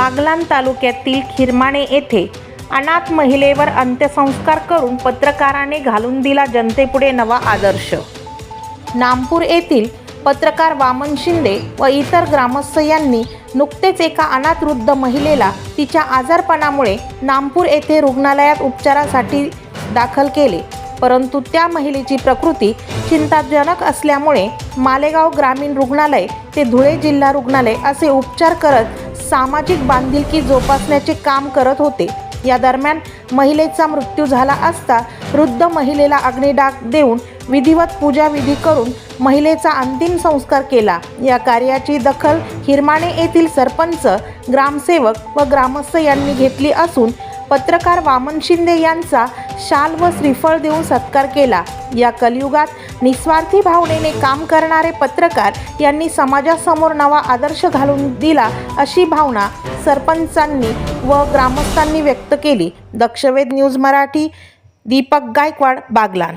बागलान तालुक्यातील खिरमाणे येथे अनाथ महिलेवर अंत्यसंस्कार करून पत्रकाराने घालून दिला जनतेपुढे नवा आदर्श. नामपूर येथील पत्रकार वामन शिंदे व इतर ग्रामस्थ यांनी नुकतेच एका अनाथ वृद्ध महिलेला तिच्या आजारपणामुळे नामपूर येथे रुग्णालयात उपचारासाठी दाखल केले. परंतु त्या महिलेची प्रकृती चिंताजनक असल्यामुळे मालेगाव ग्रामीण रुग्णालय ते धुळे जिल्हा रुग्णालय असे उपचार करत सामाजिक बांधिलकी जोपासण्याचे काम करत होते. या दरम्यान महिलेचा मृत्यू झाला असता वृद्ध महिलेला अग्निडाग देऊन विधिवत पूजाविधी करून महिलेचा अंतिम संस्कार केला. या कार्याची दखल हिरमाणे येथील सरपंच ग्रामसेवक व ग्रामस्थ यांनी घेतली असून पत्रकार वामन शिंदे यांचा शाल व श्रीफळ देऊन सत्कार केला. या कलियुगात निस्वार्थी भावनेने काम करणारे पत्रकार यांनी समाजासमोर नवा आदर्श घालून दिला अशी भावना सरपंचांनी व ग्रामस्थांनी व्यक्त केली. दक्षवेध न्यूज मराठी दीपक गायकवाड बागलान.